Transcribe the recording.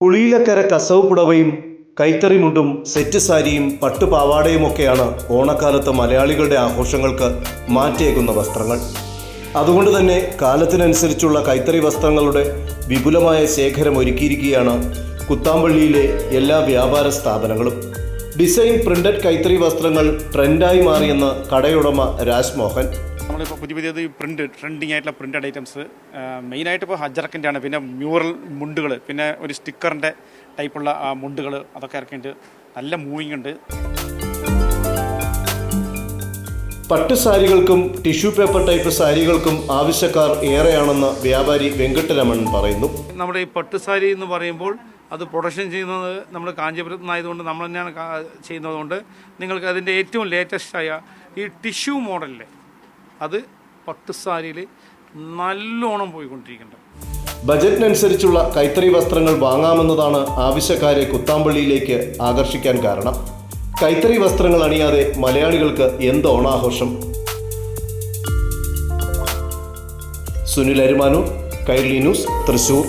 പുളിയിലക്കര കസവ് പുടവയും കൈത്തറി മുണ്ടും സെറ്റ് സാരിയും പട്ടുപാവാടയുമൊക്കെയാണ് ഓണക്കാലത്ത് മലയാളികളുടെ ആഘോഷങ്ങൾക്ക് മാറ്റേകുന്ന വസ്ത്രങ്ങൾ. അതുകൊണ്ട് തന്നെ കാലത്തിനനുസരിച്ചുള്ള കൈത്തറി വസ്ത്രങ്ങളുടെ വിപുലമായ ശേഖരം ഒരുക്കിയിരിക്കുകയാണ് കുത്താമ്പള്ളിയിലെ എല്ലാ വ്യാപാര സ്ഥാപനങ്ങളും. ഡിസൈൻ പ്രിന്റഡ് കൈത്തറി വസ്ത്രങ്ങൾ ട്രെൻഡായി മാറിയെന്ന് കടയുടമ രാജ്മോഹൻ. നമ്മളിപ്പോൾ പുതിയ പുതിയത് പ്രിന്റ് ട്രെൻഡിങ് ആയിട്ടുള്ള പ്രിന്റഡ് ഐറ്റംസ് മെയിനായിട്ട് ഇപ്പോൾ ഹജറക്കിന്റെ ആണ്. പിന്നെ മ്യൂറൽ മുണ്ടുകൾ പിന്നെ ഒരു സ്റ്റിക്കറിന്റെ ടൈപ്പുള്ള മുണ്ടുകൾ അതൊക്കെ ഇറക്കിയിട്ട് നല്ല മൂവിങ് ഉണ്ട്. പട്ടുസാരികൾക്കും ടിഷ്യൂ പേപ്പർ ടൈപ്പ് സാരികൾക്കും ആവശ്യക്കാർ ഏറെയാണെന്ന് വ്യാപാരി വെങ്കട്ടരമൺ പറയുന്നു. നമ്മുടെ ഈ പട്ടുസാരി എന്ന് പറയുമ്പോൾ അത് പ്രൊഡക്ഷൻ ചെയ്യുന്നത് നമ്മൾ കാഞ്ചീപുരത്ത് നിന്നായതുകൊണ്ട് നമ്മൾ തന്നെയാണ് ചെയ്യുന്നതുകൊണ്ട് നിങ്ങൾക്ക് അതിന്റെ ഏറ്റവും ലേറ്റസ്റ്റായ ഈ ടിഷ്യൂ മോഡലിലെ അത് പട്ടുസാരിയിൽ നല്ലോണം പോയിക്കൊണ്ടിരിക്കുന്നുണ്ട്. ബജറ്റിനനുസരിച്ചുള്ള കൈത്തറി വസ്ത്രങ്ങൾ വാങ്ങാമെന്നതാണ് ആവശ്യക്കാരെ കുത്താമ്പള്ളിയിലേക്ക് ആകർഷിക്കാൻ കാരണം. കൈത്തറി വസ്ത്രങ്ങൾ അണിയാതെ മലയാളികൾക്ക് എന്ത് ഓണാഘോഷം? സുനിൽ അരുമാനൂർ കൈരളി ന്യൂസ് തൃശൂർ.